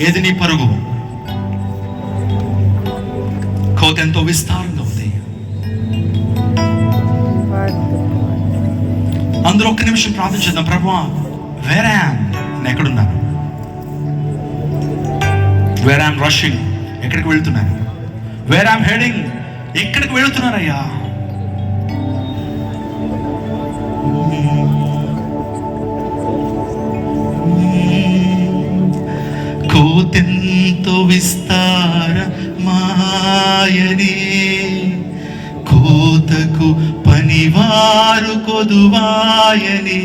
ఏది నీ పరుగు కోత ఎంతో విస్తారంగా ఉంది అందరూ ఒక్క నిమిషం ప్రార్థించేద్దాం ప్రభు వేరే నేను ఎక్కడున్నాను వేర్ ఐమ్ రషింగ్ ఎక్కడికి వెళ్తున్నాను వేర్ ఐమ్ హెడింగ్ ఎక్కడికి వెళ్తున్నానయ్యా మాయని కోతకు పనివారు కొదువాయని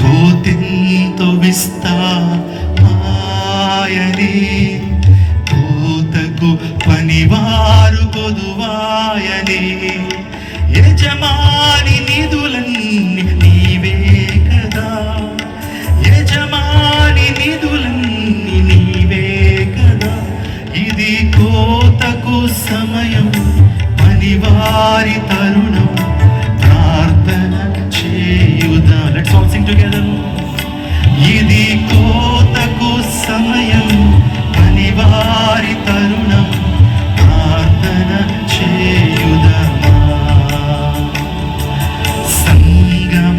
కోతెంతో విస్తాయని కోతకు పనివారు కొదువాయని యజమాని నిధులను ఇది కోతకు సమయం పనివారి తరుణం ప్రార్థన చేయుదమా? సంగమ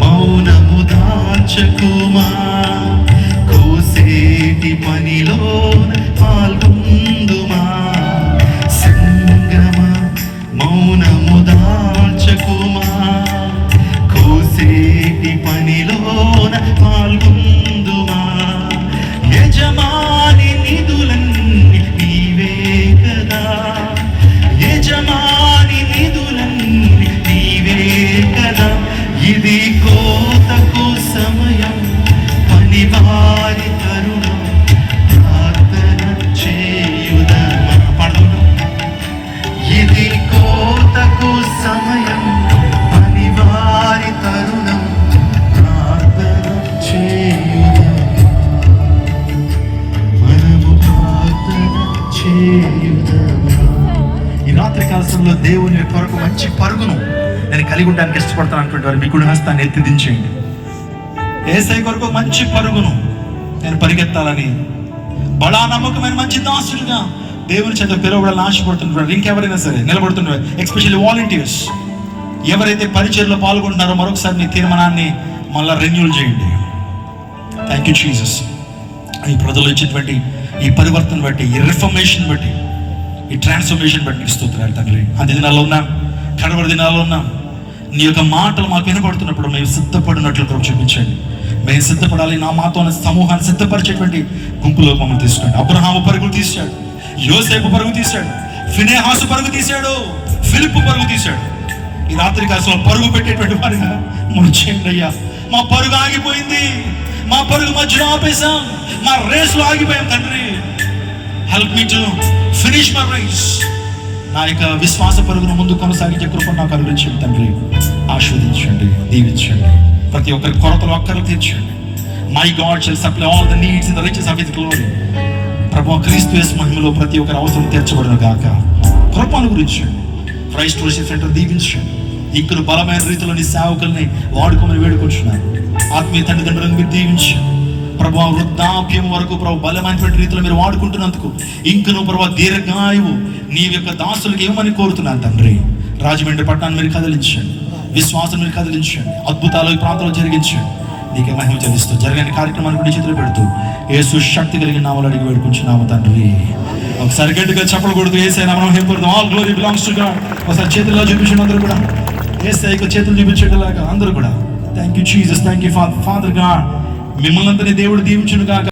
మౌనము దాచకుమా? దేవుని కొరకు మంచి పరుగును నేను కలిగి ఉండడానికి ఇష్టపడతాను అనుకుంటే వారు మీ కుడి హస్తాన్ని ఎత్తి దించేయండి ఏసై కొరకు మంచి పరుగును నేను పరిగెత్తాలని బడా నమ్మకమైన మంచి దాసులుగా దేవుని చేత పిలవడాలని ఆశపడుతుంటారు ఇంకెవరైనా సరే నిలబడుతున్నారు ఎస్పెషల్లీ వాలంటీర్స్ ఎవరైతే పరిచయలో పాల్గొంటున్నారో మరొకసారి మీ తీర్మానాన్ని మళ్ళీ రెన్యూల్ చేయండి. థ్యాంక్ యూ జీసస్ ఈ ప్రజలు ఇచ్చినటువంటి ఈ పరివర్తన బట్టి ఈ రిఫర్మేషన్ బట్టి ఈ ట్రాన్స్ఫర్మేషన్ బట్టి స్తోత్రాలు తండ్రి అన్ని దినాల్లో ఉన్నాం కడవరి దినాల్లో ఉన్నాం. నీ యొక్క మాటలు మాకు వినపడుతున్నప్పుడు మేము సిద్ధపడినట్లు కృప చూపించండి. మేము సిద్ధపడాలి నా మాతో సమూహాన్ని సిద్ధపరిచేటువంటి గుంపులో మమ్మల్ని తీసుకోండి అబ్రహాము పరుగులు తీశాడు యోసేపు పరుగు తీశాడు ఫినేహాసు పరుగు తీశాడు ఫిలిప్ పరుగు తీశాడు. ఈ రాత్రి కాలంలో పరుగు పెట్టేటువంటి వారిగా మనం అయ్యా. మా పరుగు ఆగిపోయింది మా పరుగు మధ్యలో ఆపేశాం మా రేసులో ఆగిపోయాం తండ్రి. Help me to finish my race నా యొక్క విశ్వాస పరుగును ముందు కొనసాగించే కృప నాకు అనుగ్రహించండి తండ్రి. ఆస్వాదించండి దీవించండి. ప్రతి ఒక్కరి కొరతలు ఒక్కరు తీర్చండి. My God shall supply all the needs in the riches of his glory ప్రభు క్రీస్తు యేసు మహిమలో ప్రతి ఒక్కరి అవసరం తీర్చబడిన గాక. కృప అనుగ్రహించండి. క్రైస్ట్ వర్షిప్ సెంటర్ దీవించండి. ఇక్కడ బలమైన రీతిలో నీ సేవకుల్ని వాడుకోమని వేడుకుంటున్నాను. ఆత్మీయ తల్లిదండ్రులను మీరు దీవించండి. ప్రభు వృద్ధాప్యం వరకు ప్రభు బలమైనటువంటి రీతిలో మీరు వాడుకుంటున్నందుకు ఇంకను ప్రభు దీర్ఘాయువు నీ యొక్క దాసులకు ఏమని కోరుతున్నాను తండ్రి? రాజమండ్రి పట్టణాన్ని మీరు కదిలించండి. విశ్వాసం మీరు కదిలించండి. అద్భుతాలు ఈ ప్రాంతంలో జరిగించండి. నీకే మహిమ చెల్లిస్తూ జరిగిన కార్యక్రమాన్ని కూడా చేతులు పెడుతూ ఏ శక్తి కలిగిన నామలు అడిగి వేడుకుంటున్నాము తండ్రి. ఒకసారి గట్టిగా చెప్పకూడదు కొడుతూ ఏసై నామం all glory belongs to God ఒకసారి చేతుల్లో చూపించండి అందరూ కూడా. ఏసైకి చేతులు చూపించేలాగా అందరూ కూడా. Thank you Jesus thank you father God మిమ్మల్ని అందరినీ దేవుడు దీవించును కాక